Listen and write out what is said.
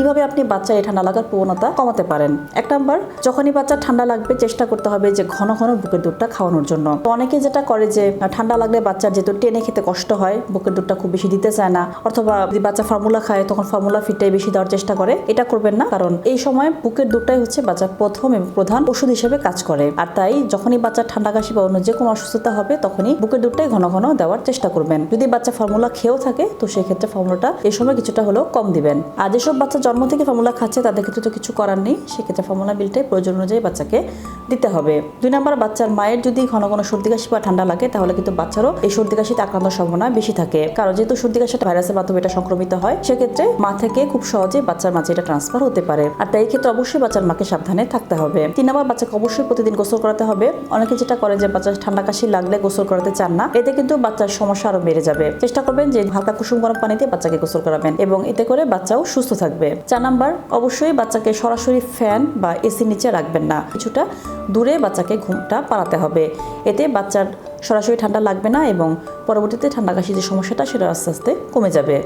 কীভাবে আপনি বাচ্চার এই ঠান্ডা লাগার প্রবণতা কমাতে পারেন? এক নাম্বার, যখনই বাচ্চার ঠান্ডা লাগবে, চেষ্টা করতে হবে যে ঘন ঘন বুকের দুধটা খাওয়ানোর জন্য। তো অনেকে যেটা করে যে ঠান্ডা লাগলে বাচ্চার যেহেতু টেনে খেতে কষ্ট হয়, বুকের দুধটা খুব বেশি দিতে চায় না, অথবা যদি বাচ্চা ফর্মুলা খায়, তখন ফর্মুলা ফিটটাই বেশি দেওয়ার চেষ্টা করে। এটা করবেন না, কারণ এই সময় বুকের দুধটাই হচ্ছে বাচ্চার প্রথম এবং প্রধান ওষুধ হিসেবে কাজ করে। আর তাই যখনই বাচ্চার ঠান্ডা কাশি বা অন্য যে কোনো অসুস্থতা হবে, তখনই বুকের দুধটাই ঘন ঘন দেওয়ার চেষ্টা করবেন। যদি বাচ্চা ফর্মুলা খেয়েও থাকে, তো সেই ক্ষেত্রে ফর্মুলাটা এই সময় কিছুটা হলেও কম দিবেন। আর যেসব বাচ্চা জন্ম থেকে ফর্মুলা খাচ্ছে, তাদের ক্ষেত্রে তো কিছু করার নেই। সেক্ষেত্রে ফর্মুলা বিলটাই প্রয়োজন অনুযায়ী বাচ্চাকে দিতে হবে। দুই নম্বর, বাচ্চার মায়ের যদি ঘন ঘন সর্দি কাশি বা ঠান্ডা লাগে, তাহলে কিন্তু বাচ্চারও এই সর্দি কাশিতে আক্রান্ত সম্ভাবনা বেশি থাকে। কারণ যেহেতু সর্দি কাশিটা ভাইরাসের মাধ্যমে এটা সংক্রমিত হয়, সেক্ষেত্রে মা থেকে খুব সহজে বাচ্চার মাঝে এটা ট্রান্সফার হতে পারে। আর তাই ক্ষেত্রে অবশ্যই বাচ্চার মাকে সাবধানে থাকতে হবে। তিন নম্বর, বাচ্চাকে অবশ্যই প্রতিদিন গোসল করাতে হবে। অনেকে যেটা করে যে বাচ্চার ঠান্ডা কাশি লাগলে গোসল করাতে চান না, এতে কিন্তু বাচ্চার সমস্যা আরও বেড়ে যাবে। চেষ্টা করবেন যে হালকা কুসুম গরম পানিতে বাচ্চাকে গোসল করাবেন এবং এতে করে বাচ্চাও সুস্থ থাকবে। চার নাম্বার, অবশ্যই বাচ্চাকে সরাসরি ফ্যান বা এসি নিচে রাখবেন না। কিছুটা দূরে বাচ্চাকে ঘুমটা পাড়াতে হবে। এতে বাচ্চার সরাসরি ঠান্ডা লাগবে না এবং পরবর্তীতে ঠান্ডা কাশি যে সমস্যাটা, সেটা আস্তে আস্তে কমে যাবে।